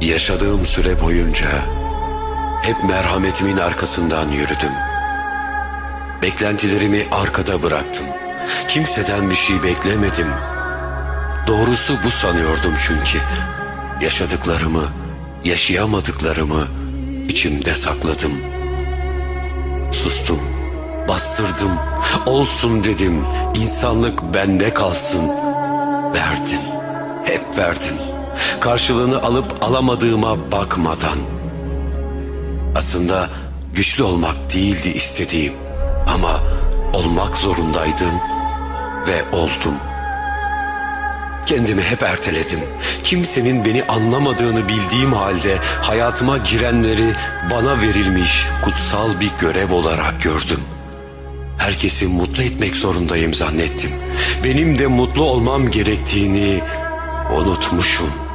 Yaşadığım süre boyunca hep merhametimin arkasından yürüdüm. Beklentilerimi arkada bıraktım. Kimseden bir şey beklemedim. Doğrusu bu sanıyordum çünkü. Yaşadıklarımı, yaşayamadıklarımı içimde sakladım. Sustum, bastırdım, olsun dedim. İnsanlık bende kalsın. Verdin, hep verdin. Karşılığını alıp alamadığıma bakmadan. Aslında güçlü olmak değildi istediğim. Ama olmak zorundaydım ve oldum. Kendimi hep erteledim. Kimsenin beni anlamadığını bildiğim halde hayatıma girenleri bana verilmiş kutsal bir görev olarak gördüm. Herkesi mutlu etmek zorundayım zannettim. Benim de mutlu olmam gerektiğini unutmuşum.